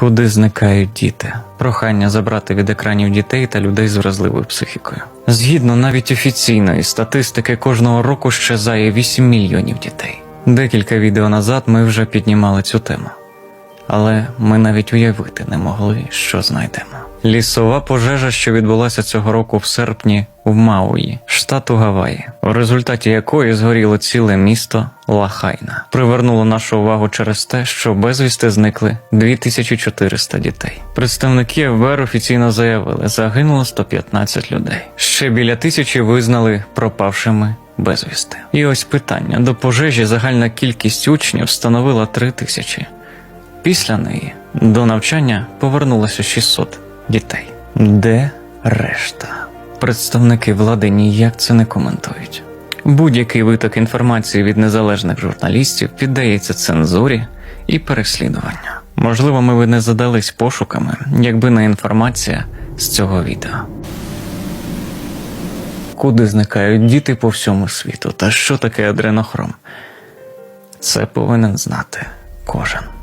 Куди зникають діти? Прохання забрати від екранів дітей та людей з вразливою психікою. Згідно навіть офіційної статистики, кожного року щезає 8 мільйонів дітей. Декілька відео назад ми вже піднімали цю тему, але ми навіть уявити не могли, що знайдемо. Лісова пожежа, що відбулася цього року в серпні в Мауї, штату Гаваї, в результаті якої згоріло ціле місто Лахайна, привернуло нашу увагу через те, що безвісти зникли 2400 дітей. Представники ФБР офіційно заявили, загинуло 115 людей. Ще біля тисячі визнали пропавшими безвісти. І ось питання: до пожежі загальна кількість учнів становила 3 тисячі. Після неї до навчання повернулося 600 дітей. Де решта? Представники влади ніяк це не коментують. Будь-який виток інформації від незалежних журналістів піддається цензурі і переслідуванню. Можливо, ми б не задались пошуками, якби не інформація з цього відео. Куди зникають діти по всьому світу? Та що таке адренохром? Це повинен знати кожен.